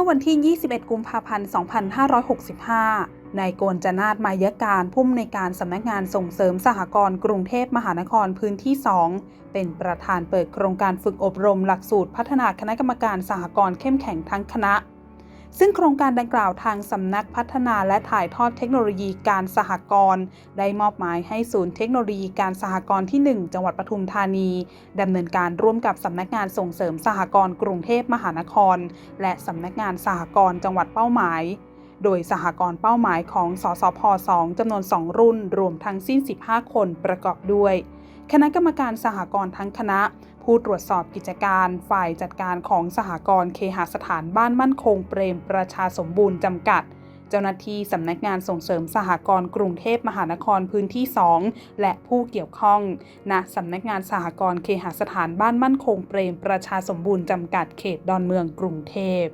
ื่อวันที่ 21 กุมภาพันธ์ 2565 นายโกนจนาตมายการผู้อำนวยการสำนักงานส่งเสริมสหกรณ์กรุงเทพมหานครพื้นที่ 2 เป็นประธานเปิดโครงการฝึกอบรมหลักสูตรพัฒนาคณะกรรมการสหกรณ์เข้มแข็งทั้งคณะ ซึ่งโครงการดังกล่าวทางสำนักพัฒนาและถ่ายทอดเทคโนโลยีการสหกรณ์ได้มอบหมายให้ศูนย์เทคโนโลยีการสหกรณ์ที่ 1 จังหวัดปทุมธานีดำเนินการร่วมกับสำนักงานส่งเสริมสหกรณ์กรุงเทพมหานคร และสำนักงานสหกรณ์จังหวัดเป้าหมายโดยสหกรณ์เป้าหมายของ สสพ 2 จำนวน 2 รุ่น รวมทั้งสิ้น 15 คนประกอบด้วย คณะกรรมการสหกรณ์ทั้งคณะ ผู้ตรวจสอบกิจการฝ่ายจัดการของสหกรณ์เคหสถานบ้านมั่นคงเปรมประชาสมบูรณ์จำกัด เจ้าหน้าที่สำนักงานส่งเสริมสหกรณ์กรุงเทพมหานครพื้นที่ 2 และผู้เกี่ยวข้องณสำนักงานสหกรณ์เคหสถานบ้านมั่นคงเปรมประชาสมบูรณ์จำกัดเขตดอนเมืองกรุงเทพ